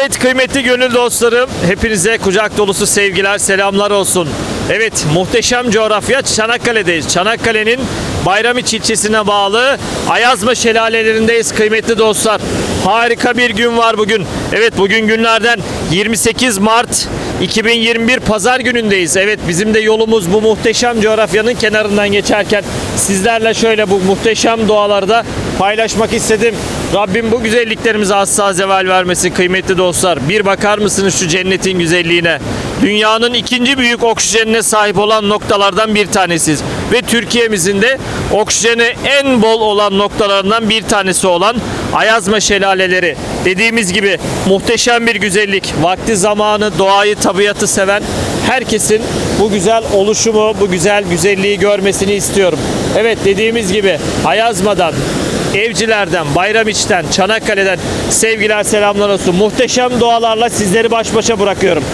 Evet kıymetli gönül dostlarım, hepinize kucak dolusu sevgiler, selamlar olsun. Evet, muhteşem coğrafya Çanakkale'deyiz. Çanakkale'nin Bayramiç ilçesine bağlı Ayazma şelalelerindeyiz kıymetli dostlar. Harika bir gün var bugün. Evet, bugün günlerden 28 Mart 2021 Pazar günündeyiz. Evet, bizim de yolumuz bu muhteşem coğrafyanın kenarından geçerken sizlerle şöyle bu muhteşem doğalarda paylaşmak istedim. Rabbim bu güzelliklerimize asla zeval vermesin kıymetli dostlar. Bir bakar mısınız şu cennetin güzelliğine? Dünyanın ikinci büyük oksijenine sahip olan noktalardan bir tanesiyiz. Ve Türkiye'mizin de oksijeni en bol olan noktalarından bir tanesi olan Ayazma şelaleleri. Dediğimiz gibi muhteşem bir güzellik. Vakti zamanı, doğayı, tabiatı seven herkesin bu güzel oluşumu, bu güzel güzelliği görmesini istiyorum. Evet dediğimiz gibi Ayazma'dan, Evcilerden, Bayramiç'ten, Çanakkale'den sevgiler selamlar olsun. Muhteşem doğalarla sizleri baş başa bırakıyorum.